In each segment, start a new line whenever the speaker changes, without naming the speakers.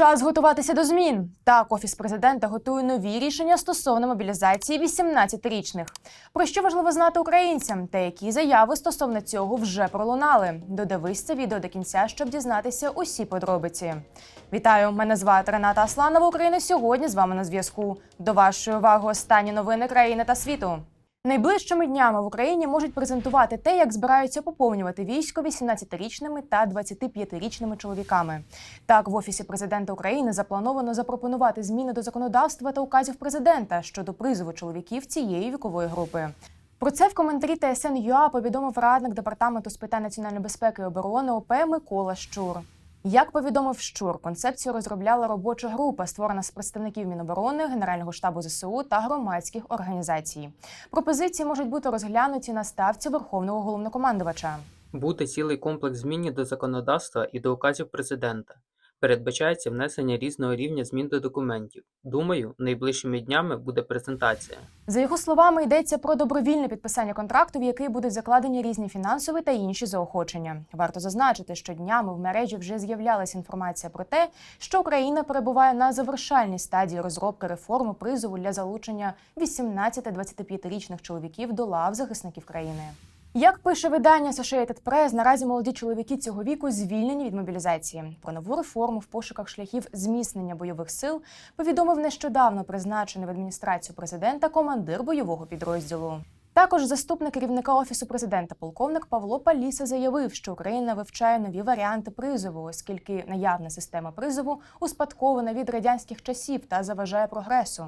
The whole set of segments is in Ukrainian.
Час готуватися до змін. Так, офіс президента готує нові рішення стосовно мобілізації 18-річних. Про що важливо знати українцям, та які заяви стосовно цього вже пролунали. Додивись це відео до кінця, щоб дізнатися усі подробиці. Вітаю! Мене звати Рената Асланова. Україна сьогодні з вами на зв'язку. До вашої уваги останні новини країни та світу. Найближчими днями в Україні можуть презентувати те, як збираються поповнювати військо 18-річними та 25-річними чоловіками. Так, в офісі президента України заплановано запропонувати зміни до законодавства та указів президента щодо призову чоловіків цієї вікової групи. Про це в коментарі ТСН.ЮА повідомив радник департаменту з питань національної безпеки і оборони ОП Микола Щур. Як повідомив Щур, концепцію розробляла робоча група, створена з представників Міноборони, Генерального штабу ЗСУ та громадських організацій. Пропозиції можуть бути розглянуті на ставці Верховного головнокомандувача.
Буде цілий комплекс змін до законодавства і до указів президента. Передбачається внесення різного рівня змін до документів. Думаю, найближчими днями буде презентація.
За його словами, йдеться про добровільне підписання контракту, в який будуть закладені різні фінансові та інші заохочення. Варто зазначити, що днями в мережі вже з'являлася інформація про те, що Україна перебуває на завершальній стадії розробки реформи призову для залучення 18-25-річних чоловіків до лав захисників країни. Як пише видання Associated Press, наразі молоді чоловіки цього віку звільнені від мобілізації. Про нову реформу в пошуках шляхів зміцнення бойових сил повідомив нещодавно призначений в адміністрацію президента командир бойового підрозділу. Також заступник керівника офісу президента, полковник Павло Паліса заявив, що Україна вивчає нові варіанти призову, оскільки наявна система призову успадкована від радянських часів та заважає прогресу.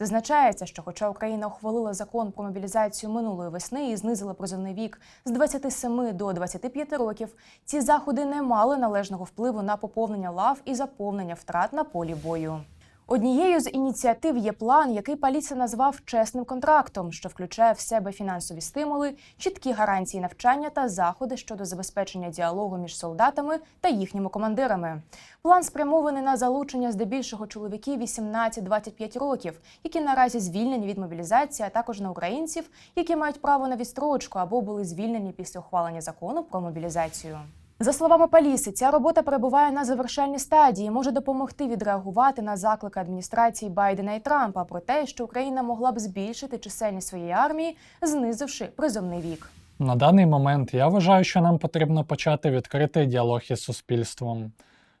Зазначається, що, хоча Україна ухвалила закон про мобілізацію минулої весни і знизила призовний вік з 27 до 25 років, ці заходи не мали належного впливу на поповнення лав і заповнення втрат на полі бою. Однією з ініціатив є план, який Паліса назвав чесним контрактом, що включає в себе фінансові стимули, чіткі гарантії навчання та заходи щодо забезпечення діалогу між солдатами та їхніми командирами. План спрямований на залучення здебільшого чоловіків 18-25 років, які наразі звільнені від мобілізації, а також на українців, які мають право на відстрочку або були звільнені після ухвалення закону про мобілізацію. За словами Паліси, ця робота перебуває на завершальній стадії, і може допомогти відреагувати на заклики адміністрації Байдена і Трампа про те, що Україна могла б збільшити чисельність своєї армії, знизивши призовний вік.
На даний момент я вважаю, що нам потрібно почати відкритий діалог із суспільством,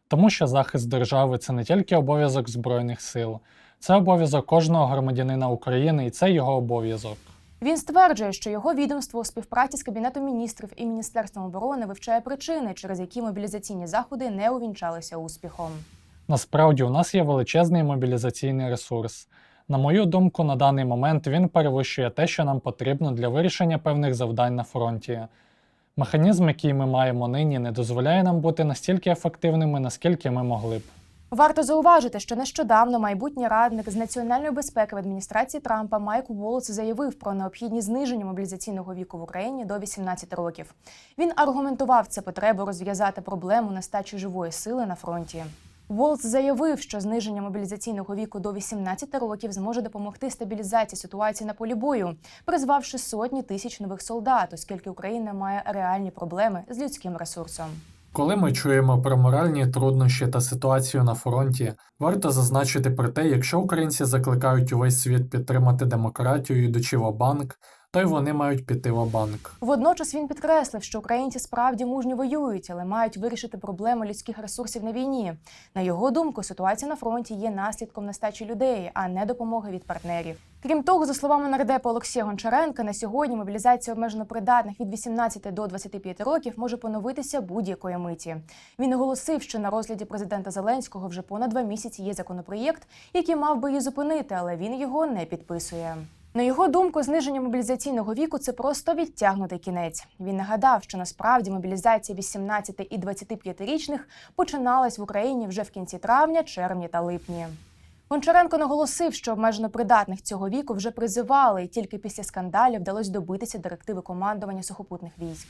тому що захист держави це не тільки обов'язок Збройних сил, це обов'язок кожного громадянина України і це його обов'язок.
Він стверджує, що його відомство у співпраці з кабінетом міністрів і міністерством оборони вивчає причини, через які мобілізаційні заходи не увінчалися успіхом.
Насправді, у нас є величезний мобілізаційний ресурс. На мою думку, на даний момент він перевищує те, що нам потрібно для вирішення певних завдань на фронті. Механізм, який ми маємо нині, не дозволяє нам бути настільки ефективними, наскільки ми могли б.
Варто зауважити, що нещодавно майбутній радник з національної безпеки в адміністрації Трампа Майк Волц заявив про необхідність зниження мобілізаційного віку в Україні до 18 років. Він аргументував це потребу розв'язати проблему нестачі живої сили на фронті. Волц заявив, що зниження мобілізаційного віку до 18 років зможе допомогти стабілізації ситуації на полі бою, призвавши сотні тисяч нових солдат, оскільки Україна має реальні проблеми з людським ресурсом.
Коли ми чуємо про моральні труднощі та ситуацію на фронті, варто зазначити про те, якщо українці закликають увесь світ підтримати демократію, йдучи в банк, то й вони мають піти в банк.
Водночас він підкреслив, що українці справді мужньо воюють, але мають вирішити проблеми людських ресурсів на війні. На його думку, ситуація на фронті є наслідком нестачі людей, а не допомоги від партнерів. Крім того, за словами нардепа Олексія Гончаренка, на сьогодні мобілізація обмежено придатних від 18 до 25 років може поновитися будь-якої миті. Він наголосив, що на розгляді президента Зеленського вже понад два місяці є законопроєкт, який мав би її зупинити, але він його не підписує. На його думку, зниження мобілізаційного віку це просто відтягнутий кінець. Він нагадав, що насправді мобілізація 18 і 25-річних починалась в Україні вже в кінці травня, червня та липні. Гончаренко наголосив, що обмежено придатних цього віку вже призивали, і тільки після скандалів вдалося добитися директиви командування сухопутних військ.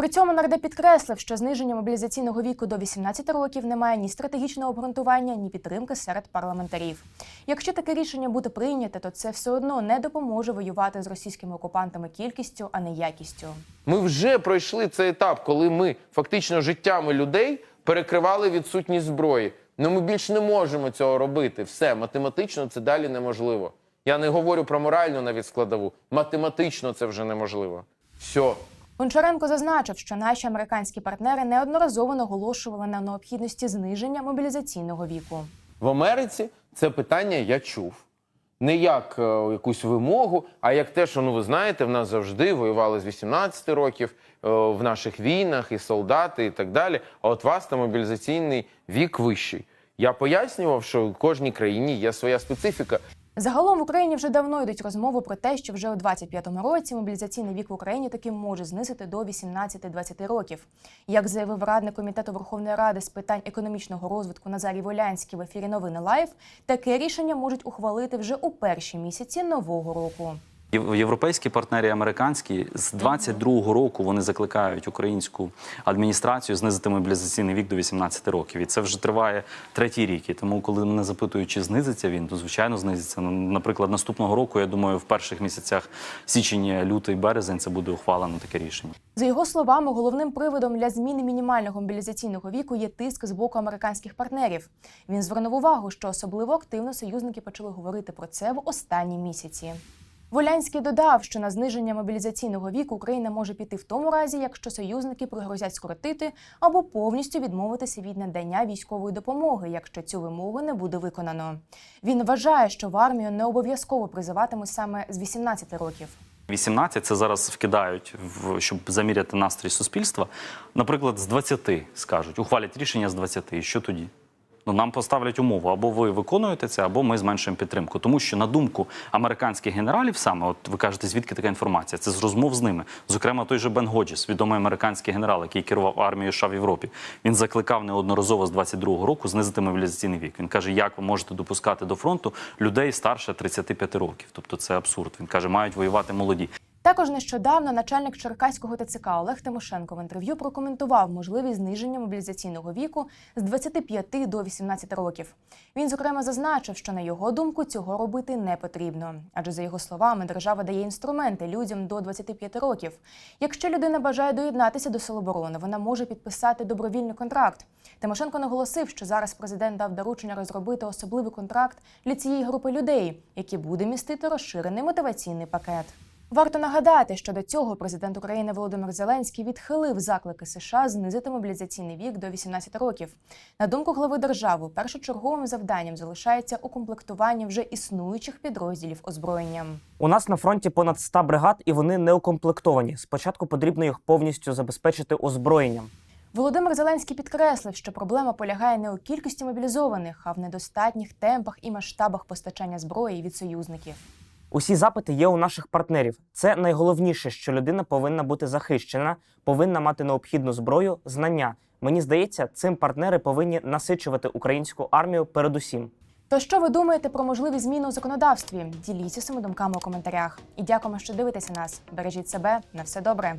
При цьому нардеп підкреслив, що зниження мобілізаційного віку до 18 років не має ні стратегічного обґрунтування, ні підтримки серед парламентарів. Якщо таке рішення буде прийняте, то це все одно не допоможе воювати з російськими окупантами кількістю, а не якістю.
Ми вже пройшли цей етап, коли ми фактично життями людей перекривали відсутність зброї. Ну ми більш не можемо цього робити. Все, математично це далі неможливо. Я не говорю про моральну навіть складову. Математично це вже неможливо. Все.
Гончаренко зазначив, що наші американські партнери неодноразово наголошували на необхідності зниження мобілізаційного віку.
В Америці це питання я чув. Не як е, якусь вимогу, а як те, що ну ви знаєте, в нас завжди воювали з 18 років е, в наших війнах і солдати, і так далі. А от вас там мобілізаційний вік вищий. Я пояснював, що в кожній країні є своя специфіка.
Загалом в Україні вже давно йдуть розмови про те, що вже у 25-му році мобілізаційний вік в Україні таки може знизити до 18-20 років. Як заявив радник комітету Верховної Ради з питань економічного розвитку Назарій Волянський в ефірі Новини Лайв, таке рішення можуть ухвалити вже у перші місяці нового року.
Єв- Європейські партнери і американські з 22-го року вони закликають українську адміністрацію знизити мобілізаційний вік до 18 років. І це вже триває третій рік. І тому, коли мене запитують, чи знизиться він, то звичайно знизиться. Ну, Наприклад, наступного року, я думаю, в перших місяцях січень, лютий, березень це буде ухвалено таке рішення.
За його словами, головним приводом для зміни мінімального мобілізаційного віку є тиск з боку американських партнерів. Він звернув увагу, що особливо активно союзники почали говорити про це в останні місяці. Волянський додав, що на зниження мобілізаційного віку Україна може піти в тому разі, якщо союзники пригрозять скоротити або повністю відмовитися від надання військової допомоги, якщо цю вимогу не буде виконано. Він вважає, що в армію не обов'язково призиватимуть саме з 18 років.
18 це зараз вкидають, в, щоб заміряти настрій суспільства. Наприклад, з 20 скажуть, ухвалять рішення з 20. І що тоді? Ну, нам поставлять умову, або ви виконуєте це, або ми зменшуємо підтримку. Тому що, на думку американських генералів, саме, от ви кажете, звідки така інформація? Це з розмов з ними. Зокрема, той же Бен Годжіс, відомий американський генерал, який керував армією США в Європі. Він закликав неодноразово з 22-го року знизити мобілізаційний вік. Він каже, як ви можете допускати до фронту людей старше 35 років. Тобто це абсурд. Він каже, мають воювати молоді.
Також нещодавно начальник Черкаського ТЦК Олег Тимошенко в інтерв'ю прокоментував можливість зниження мобілізаційного віку з 25 до 18 років. Він зокрема зазначив, що на його думку цього робити не потрібно, адже за його словами держава дає інструменти людям до 25 років. Якщо людина бажає доєднатися до Сил оборони, вона може підписати добровільний контракт. Тимошенко наголосив, що зараз президент дав доручення розробити особливий контракт для цієї групи людей, який буде містити розширений мотиваційний пакет. Варто нагадати, що до цього президент України Володимир Зеленський відхилив заклики США знизити мобілізаційний вік до 18 років. На думку глави держави, першочерговим завданням залишається укомплектування вже існуючих підрозділів озброєнням.
У нас на фронті понад 100 бригад, і вони не укомплектовані. Спочатку потрібно їх повністю забезпечити озброєнням.
Володимир Зеленський підкреслив, що проблема полягає не у кількості мобілізованих, а в недостатніх темпах і масштабах постачання зброї від союзників.
Усі запити є у наших партнерів. Це найголовніше, що людина повинна бути захищена, повинна мати необхідну зброю, знання. Мені здається, цим партнери повинні насичувати українську армію передусім.
То що ви думаєте про можливі зміни у законодавстві? Діліться своїми думками у коментарях. І дякуємо, що дивитеся нас. Бережіть себе на все добре.